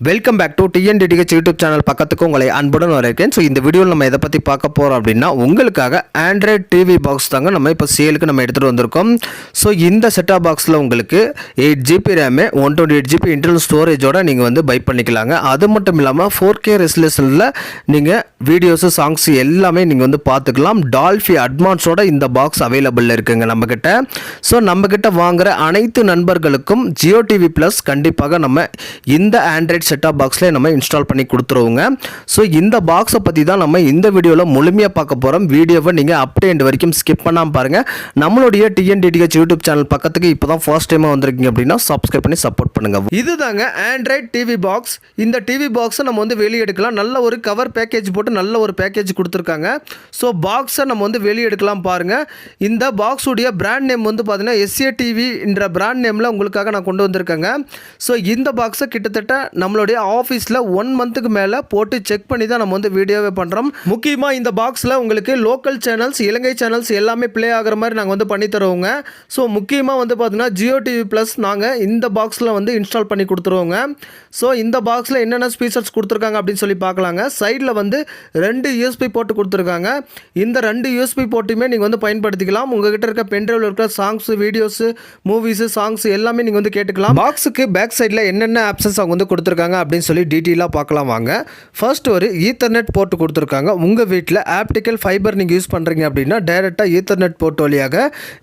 Welcome back to TNTDH YouTube channel பக்கத்துக்கு உங்களை அன்புடன் வரவேற்கிறேன். ஸோ இந்த வீடியோவில் நம்ம எதை பற்றி பார்க்க போகிறோம் அப்படின்னா உங்களுக்காக ஆண்ட்ராய்ட் டிவி பாக்ஸ் தாங்க நம்ம இப்போ சேலுக்கு நம்ம எடுத்துகிட்டு வந்திருக்கோம். ஸோ இந்த செட்டாப் பாக்ஸில் உங்களுக்கு eight GB RAM one twenty eight GB internal ஸ்டோரேஜோட நீங்கள் வந்து பை பண்ணிக்கலாங்க. அது மட்டும் இல்லாமல் ஃபோர் கே ரெசல்யூஷனில் நீங்கள் வீடியோஸு சாங்ஸ் எல்லாமே நீங்கள் வந்து பார்த்துக்கலாம். டால்ஃபி அட்வான்ஸோட இந்த பாக்ஸ் அவைலபிள் இருக்குங்க நம்மக்கிட்ட ஸோ நம்மக்கிட்ட வாங்குகிற அனைத்து நண்பர்களுக்கும் ஜியோ டிவி ப்ளஸ் கண்டிப்பாக நம்ம இந்த ஆண்ட்ராய்ட் செட்டாப் பாக்ஸில் நம்ம இன்ஸ்டால் பண்ணி கொடுத்துருவோங்க. ஸோ இந்த பாக்ஸை பற்றி தான் நம்ம இந்த வீடியோவில் முழுமையாக பார்க்க போகிறோம் வீடியோவை நீங்கள் அப்டேண்ட் வரைக்கும் ஸ்கிப் பண்ணாமல் பாருங்கள் நம்மளுடைய டிஎன்டிடிஹெச் யூடியூப் சேனல் பக்கத்துக்கு இப்போ தான் ஃபர்ஸ்ட் டைமாக வந்திருக்கீங்க அப்படின்னா சப்ஸ்கிரைப் பண்ணி சப்போர்ட் பண்ணுங்கள் இதுதாங்க ஆண்ட்ராய்ட் டிவி பாக்ஸ் இந்த டிவி பாக்ஸை நம்ம வந்து வெளியே எடுக்கலாம். நல்ல ஒரு கவர் பேக்கேஜ் போட்டு நல்ல ஒரு பேக்கேஜ் கொடுத்துருக்காங்க. ஸோ பாக்ஸை நம்ம வந்து வெளியே எடுக்கலாம் பாருங்கள் இந்த பாக்ஸுடைய பிராண்ட் நேம் வந்து பார்த்தீங்கன்னா எஸ்ஏ டிவின்ற பிராண்ட் நேமில் உங்களுக்காக நான் கொண்டு வந்திருக்கேங்க. ஸோ இந்த பாக்ஸை கிட்டத்தட்ட நம்ம நம்மளுடைய ஆஃபீஸில் ஒன் மந்த்துக்கு மேலே போட்டு செக் பண்ணி தான் நம்ம வந்து வீடியோவே பண்ணுறோம் முக்கியமாக இந்த பாக்ஸில் உங்களுக்கு லோக்கல் சேனல்ஸ் இலங்கை சேனல்ஸ் எல்லாமே ப்ளே ஆகிற மாதிரி நாங்கள் வந்து பண்ணி தருவோங்க. ஸோ முக்கியமாக வந்து பார்த்தீங்கன்னா ஜியோ டிவி ப்ளஸ் நாங்கள் இந்த பாக்ஸில் வந்து இன்ஸ்டால் பண்ணி கொடுத்துருவோங்க. ஸோ இந்த பாக்ஸில் என்னென்ன ஸ்பீச்சர்ஸ் கொடுத்துருக்காங்க அப்படின்னு சொல்லி பார்க்கலாங்க. சைடில் வந்து ரெண்டு யூஎஸ்பி போட்டு கொடுத்துருக்காங்க. இந்த ரெண்டு யூஎஸ்பி போட்டுமே நீங்கள் வந்து பயன்படுத்திக்கலாம். உங்ககிட்ட இருக்க பென்ட்ரைவில் இருக்கிற சாங்ஸ் வீடியோஸு மூவிஸு சாங்ஸ் எல்லாமே நீங்கள் வந்து கேட்டுக்கலாம். பாக்ஸுக்கு பேக் சைடில் என்னென்ன ஆப்ஷன்ஸ் அவங்க வந்து கொடுத்துருக்காங்க? அப்படின்னு சொல்லி டீட்டெயிலாக பார்க்கலாம் வாங்க. ஃபர்ஸ்ட் ஒரு ஈத்தர்நெட் போட்டு கொடுத்துருக்காங்க. உங்கள் வீட்டில் ஆப்டிக்கல் ஃபைபர் நீங்கள் யூஸ் பண்ணுறீங்க அப்படின்னா டைரெக்டாக ஈத்தர்நெட் போர்ட் வழியாக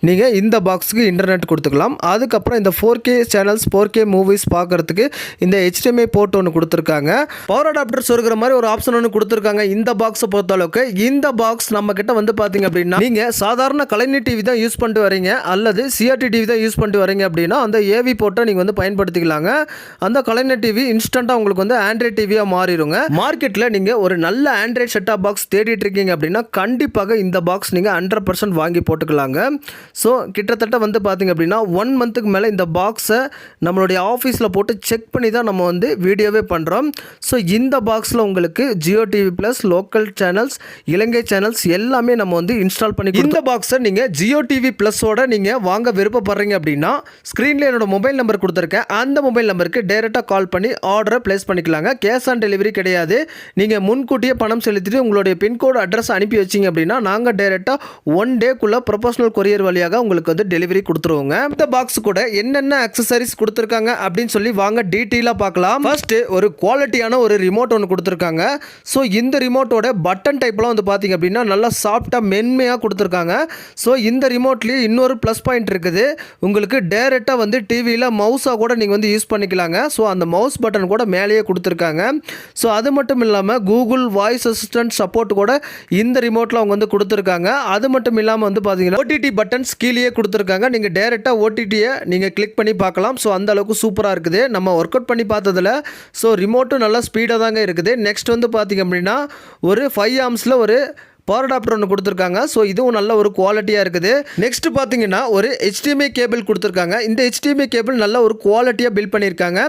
நீங்கள் இந்த பாக்ஸுக்கு இன்டர்நெட் கொடுத்துக்கலாம். அதுக்கப்புறம் இந்த four K channels four K movies பார்க்குறதுக்கு இந்த ஹெச்டிஎம்ஐ போர்ட் ஒன்று கொடுத்துருக்காங்க. பவர் அடாப்டர் சொருகிற மாதிரி ஒரு ஆப்ஷன் ஒன்று கொடுத்துருக்காங்க. இந்த பாக்ஸை பொறுத்த அளவுக்கு இந்த பாக்ஸ் நம்ம கிட்ட வந்து பார்த்தீங்க அப்படின்னா நீங்கள் சாதாரண கலைஞர் டிவி தான் யூஸ் பண்ணிட்டு வரீங்க. அல்லது சிஆர்டி டிவி தான் யூஸ் பண்ணிட்டு வரீங்க அப்படின்னா அந்த ஏவி போர்ட்டை நீங்கள் வந்து பயன்படுத்திக்கலாங்க. அந்த கலைஞர் டிவி இன்ஸ்டண்ட்டாக உங்களுக்கு வந்து ஆண்ட்ராய்ட் டிவியாக மாறிடுங்க. மார்க்கெட்டில் நீங்கள் ஒரு நல்ல ஆண்ட்ராய்ட் செட்டாப் பாக்ஸ் தேடிட்டு இருக்கீங்க அப்படின்னா கண்டிப்பாக இந்த பாக்ஸ் நீங்கள் ஹண்ட்ரட் பர்சன்ட் வாங்கி போட்டுக்கலாங்க. ஸோ கிட்டத்தட்ட வந்து பார்த்தீங்க அப்படின்னா ஒன் மந்த்துக்கு மேலே இந்த பாக்ஸை நம்மளுடைய ஆஃபீஸில் போட்டு செக் பண்ணி தான் நம்ம வந்து வீடியோவே பண்ணுறோம் ஸோ இந்த பாக்ஸில் உங்களுக்கு Jio TV plus local channels Ilangai channels எல்லாமே நம்ம வந்து இன்ஸ்டால் பண்ணி இந்த பாக்ஸை நீங்கள் ஜியோ டிவி ப்ளஸோட நீங்கள் வாங்க விருப்பப்படுறீங்க அப்படின்னா ஸ்க்ரீனில் என்னோட மொபைல் நம்பர் கொடுத்துருக்கேன். அந்த மொபைல் நம்பருக்கு டேரெக்டாக கால் பண்ணி ஆர்டரை ஆர்டரை ப்ளேஸ் பண்ணிக்கலாங்க. கேஷ் ஆன் டெலிவரி கிடையாது. நீங்கள் முன்கூட்டியே பணம் செலுத்திட்டு உங்களுடைய பின்கோடு அட்ரஸ் அனுப்பி வச்சிங்க அப்படின்னா நாங்கள் டைரெக்டாக ஒன் டேக்குள்ளே ப்ரொபோஷனல் கொரியர் வழியாக உங்களுக்கு வந்து டெலிவரி கொடுத்துருவோங்க. இந்த பாக்ஸ் கூட என்னென்ன அக்சசரிஸ் கொடுத்துருக்காங்க அப்படின்னு சொல்லி வாங்க டீட்டெயிலாக பார்க்கலாம். ஃபஸ்ட்டு ஒரு குவாலிட்டியான ஒரு ரிமோட் ஒன்று கொடுத்துருக்காங்க. ஸோ இந்த ரிமோட்டோட பட்டன் டைப்லாம் வந்து பார்த்தீங்க அப்படின்னா நல்லா சாஃப்டாக மென்மையாக கொடுத்துருக்காங்க. ஸோ இந்த ரிமோட்லேயே இன்னொரு ப்ளஸ் பாயிண்ட் இருக்குது. உங்களுக்கு டேரெக்டாக வந்து டிவியில் மவுஸாக கூட நீங்கள் வந்து யூஸ் பண்ணிக்கலாங்க. ஸோ அந்த மவுஸ் பட்டன் கூட மேலேயே கொடுத்துருக்காங்க. ஸோ அது மட்டும் இல்லாமல் கூகுள் வாய்ஸ் அசிஸ்டன்ட் சப்போர்ட் கூட இந்த ரிமோட்டில் அவங்க வந்து கொடுத்துருக்காங்க. அது மட்டும் இல்லாமல் வந்து பார்த்தீங்கன்னா ஓடிடி பட்டன்ஸ் கீழே கொடுத்துருக்காங்க. நீங்கள் டேரெக்டாக ஓடிடியை நீங்கள் கிளிக் பண்ணி பார்க்கலாம். ஸோ அந்த அளவுக்கு சூப்பராக இருக்குது. நம்ம ஒர்க் அவுட் பண்ணி பார்த்ததில் ஸோ ரிமோட்டும் நல்லா ஸ்பீடாக தாங்க இருக்குது. நெக்ஸ்ட் வந்து பார்த்தீங்க அப்படின்னா ஒரு ஃபைவ் ஆம்ஸில் ஒரு பவர் அடாப்டர் ஒன்று கொடுத்துருக்காங்க. ஸோ இதுவும் நல்ல ஒரு குவாலிட்டியாக இருக்குது. நெக்ஸ்ட் பார்த்தீங்கன்னா ஒரு ஹெச்டிஎம்ஐ கேபிள் கொடுத்துருக்காங்க. இந்த ஹெச்டிஎம்ஐ கேபிள் நல்ல ஒரு குவாலிட்டியாக பில்ட் பண்ணியிருக்காங்க.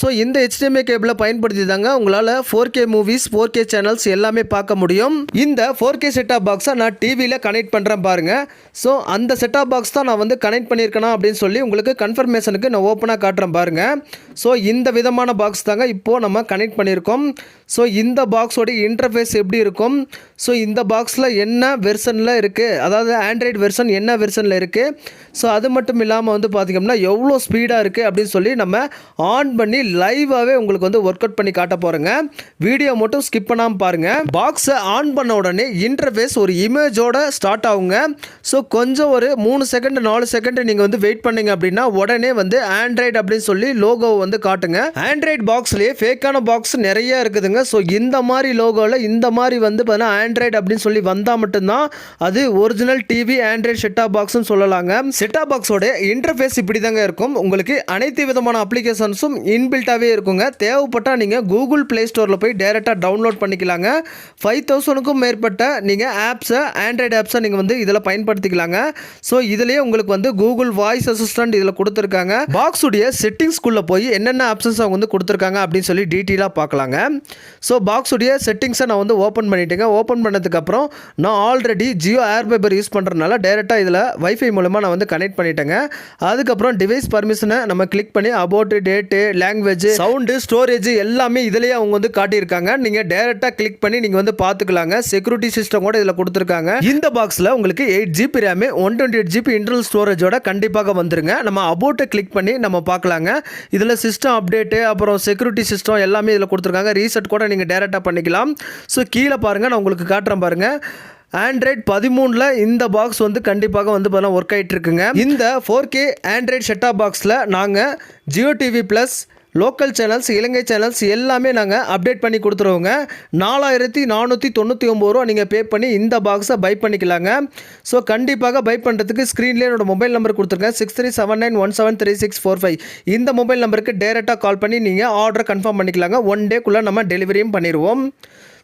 ஸோ இந்த ஹெச்டிஎம்ஐ கேபிளை பயன்படுத்தி தாங்க உங்களால் four K movies four K channels எல்லாமே பார்க்க முடியும். இந்த ஃபோர் கே செட்டாப் பாக்ஸை நான் டிவியில் கனெக்ட் பண்ணுறேன் பாருங்கள் ஸோ அந்த செட்டாப் பாக்ஸ் தான் நான் வந்து கனெக்ட் பண்ணியிருக்கேனா அப்படின்னு சொல்லி உங்களுக்கு கன்ஃபர்மேஷனுக்கு நான் ஓப்பனாக காட்டுறேன் பாருங்கள் ஸோ இந்த விதமான பாக்ஸ் தாங்க இப்போது நம்ம கனெக்ட் பண்ணியிருக்கோம். ஸோ இந்த பாக்ஸோட இன்டர்ஃபேஸ் எப்படி இருக்கும்? ஸோ இந்த பாக்ஸ் பாக்ஸில் என்ன வெர்ஷனில் இருக்குது அதாவது ஆண்ட்ராய்டு வெர்ஷன் என்ன வெர்ஷனில் இருக்குது ஸோ அது மட்டும் இல்லாமல் வந்து பார்த்திங்கம்னா எவ்வளோ ஸ்பீடாக இருக்குது அப்படின்னு சொல்லி நம்ம ஆன் பண்ணி லைவாகவே உங்களுக்கு வந்து ஒர்க் அவுட் பண்ணி காட்ட போகிறேங்க வீடியோ மட்டும் ஸ்கிப் பண்ணாமல் பாருங்கள் பாக்ஸை ஆன் பண்ண உடனே இன்டர்ஃபேஸ் ஒரு இமேஜோட ஸ்டார்ட் ஆகுங்க. ஸோ கொஞ்சம் ஒரு மூணு செகண்ட் நாலு செகண்ட் நீங்கள் வந்து வெயிட் பண்ணீங்க அப்படின்னா உடனே வந்து ஆண்ட்ராய்டு அப்படின்னு சொல்லி லோகோவை வந்து காட்டுங்க. ஆண்ட்ராய்டு பாக்ஸ்லேயே ஃபேக்கான பாக்ஸ் நிறைய இருக்குதுங்க. ஸோ இந்த மாதிரி லோகோவில் இந்த மாதிரி வந்து பார்த்தீங்கன்னா ஆண்ட்ராய்டு அப்படின்னு சொல்லி வந்தால் மட்டும்தான் அது original TV Android set top பாக்ஸ்னு சொல்லலாங்க. செட்டாப் பாக்ஸோட இன்டர்ஃபேஸ் இப்படி தாங்க இருக்கும். உங்களுக்கு அனைத்து விதமான அப்ளிகேஷன்ஸும் இன்பில்ட்டாகவே இருக்குங்க. தேவைப்பட்டால் நீங்கள் கூகுள் ப்ளே ஸ்டோரில் போய் டேரெக்டாக டவுன்லோட் பண்ணிக்கலாங்க. ஃபைவ் தௌசண்ட்க்கும் மேற்பட்ட நீங்கள் ஆப்ஸை ஆண்ட்ராய்டு ஆப்ஸை நீங்கள் வந்து இதில் பயன்படுத்திக்கலாங்க. ஸோ இதுலேயே உங்களுக்கு வந்து கூகுள் வாய்ஸ் அசிஸ்டன்ட் இதில் கொடுத்துருக்காங்க. பாக்ஸுடைய செட்டிங்ஸ்குள்ளே போய் என்னென்ன ஆப்ஷன்ஸ் அவங்க வந்து கொடுத்துருக்காங்க அப்படின்னு சொல்லி டீட்டெயிலாக பார்க்கலாங்க. ஸோ பாக்ஸுடைய செட்டிங்ஸை நான் வந்து ஓப்பன் பண்ணிட்டேங்க. ஓப்பன் பண்ணதுக்கப்புறம் வரும். நான் already Jio air fiber use பண்ணுறதுனால டேரெக்டாக இதில் வைஃபை மூலமாக நான் வந்து கனெக்ட் பண்ணிட்டேங்க. அதுக்கப்புறம் டிவைஸ் பர்மிஷனை நம்ம கிளிக் பண்ணி about date language sound storage எல்லாமே இதிலேயே அவங்க வந்து காட்டியிருக்காங்க. நீங்கள் டேரெக்டாக கிளிக் பண்ணி நீங்கள் வந்து பார்த்துக்கலாங்க. செக்யூரிட்டி சிஸ்டம் கூட இதில் கொடுத்துருக்காங்க. இந்த பாக்ஸில் உங்களுக்கு eight GB RAM one twenty eight GB internal ஸ்டோரேஜோட கண்டிப்பாக வந்துருங்க. நம்ம அபவுட்டை கிளிக் பண்ணி நம்ம பார்க்கலாங்க. இதில் சிஸ்டம் அப்டேட்டு அப்புறம் செக்யூரிட்டி சிஸ்டம் எல்லாமே இதில் கொடுத்துருக்காங்க. ரீசெட் கூட நீங்கள் டேரெக்டாக பண்ணிக்கலாம். ஸோ கீழே பாருங்கள் நான் உங்களுக்கு காட்டுறேன் பாருங்கள் ஆண்ட்ராய்ட் பதிமூணில் இந்த பாக்ஸ் வந்து கண்டிப்பாக வந்து பார்த்தீங்கன்னா ஒர்க் ஆகிட்டுருக்குங்க இந்த ஃபோர் கே ஆண்ட்ராய்ட் செட்டாப் பாக்ஸில் நாங்கள் Jio TV plus local channels Ilangai channels எல்லாமே நாங்கள் அப்டேட் பண்ணி கொடுத்துருவோங்க. நாலாயிரத்தி நானூற்றி தொண்ணூற்றி ஒம்பது ரூபா நீங்கள் பே பண்ணி இந்த பாக்ஸை பை பண்ணிக்கலாங்க. ஸோ கண்டிப்பாக பை பண்ணுறதுக்கு ஸ்க்ரீன்லேயே என்னோட மொபைல் நம்பர் கொடுத்துருக்கேன். Six three seven nine one seven three six four five இந்த மொபைல் நம்பருக்கு டேரெக்டாக கால் பண்ணி நீங்கள் ஆர்டர் கன்ஃபார்ம் பண்ணிக்கலாங்க. ஒன் டேக்குள்ளே நம்ம டெலிவரியும் பண்ணிடுவோம்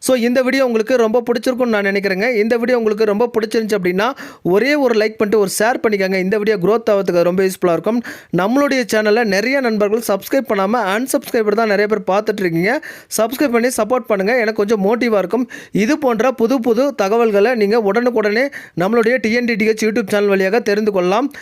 ஸோ இந்த வீடியோ உங்களுக்கு ரொம்ப பிடிச்சிருக்கும்னு நான் நினைக்கிறேங்க. இந்த வீடியோ உங்களுக்கு ரொம்ப பிடிச்சிருந்துச்சு அப்படின்னா ஒரே ஒரு லைக் பண்ணிட்டு ஒரு ஷேர் பண்ணிக்கோங்க. இந்த வீடியோ க்ரோத் ஆகிறதுக்கு ரொம்ப யூஸ்ஃபுல்லாக இருக்கும். நம்மளுடைய சேனலில் நிறைய நண்பர்கள் சப்ஸ்கிரைப் பண்ணாமல் அன்சப்ஸ்கிரைபர் தான் நிறைய பேர் பார்த்துட்ருக்கீங்க சப்ஸ்கிரைப் பண்ணி சப்போர்ட் பண்ணுங்கள் எனக்கு கொஞ்சம் மோட்டிவாக இருக்கும். இது போன்ற புது புது தகவல்களை நீங்கள் உடனுக்குடனே நம்மளுடைய டிஎன்டிடிஹெச் யூடியூப் சேனல் வழியாக தெரிந்து கொள்ளலாம்.